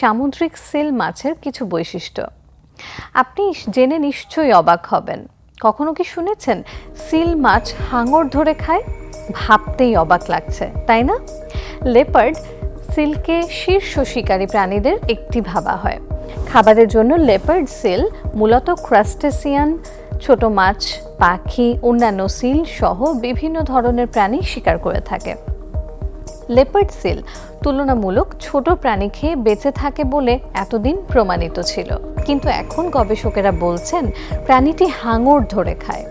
সামুদ্রিক সিল মাছের কিছু বৈশিষ্ট্য। আপনি জেনে নিশ্চয়ই অবাক হবেন। কখনো কি শুনেছেন, সিল মাছ হাঙর ধরে খায়? ভাবতেই অবাক লাগছে, তাই না? লেপার্ড সিলকে শীর্ষ শিকারী প্রাণীদের একটি ভাবা হয়। খাবারের জন্য লেপার্ড সিল মূলত ক্রাস্টেসিয়ান, ছোট মাছ, পাখি, অন্যান্য সিল সহ বিভিন্ন ধরনের প্রাণী শিকার করে থাকে। লেপার্ড সিল তুলনামূলক ছোট প্রাণী খেয়ে বেঁচে থাকে বলে এতদিন প্রমাণিত ছিল। কিন্তু এখন গবেষকেরা বলছেন প্রাণীটি হাঙর ধরে খায়।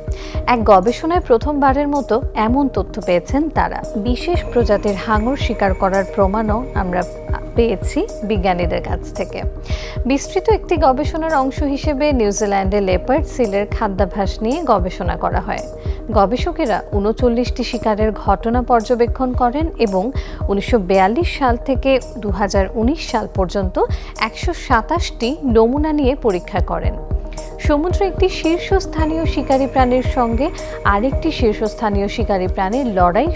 এক গবেষণায় প্রথমবারের মতো এমন তথ্য পেয়েছেন তারা। বিশেষ প্রজাতির হাঙর শিকার করার প্রমাণও আমরা পেয়েছি বিজ্ঞানীদের কাছ থেকে। বিস্তৃত একটি গবেষণার অংশ হিসেবে নিউজিল্যান্ডে লেপার্ড সিলের খাদ্যাভ্যাস নিয়ে গবেষণা করা হয়। গবেষকেরা উনচল্লিশটি শিকারের ঘটনা পর্যবেক্ষণ করেন এবং উনিশশো বিয়াল্লিশ সাল থেকে দু হাজার উনিশ সাল পর্যন্ত একশো সাতাশটি নমুনা নিয়ে পরীক্ষা করেন। সমুদ্রে একটি শীর্ষস্থানীয় শিকারী প্রাণীর সঙ্গে আরেকটি শীর্ষস্থানীয় শিকারী প্রাণীর লড়াই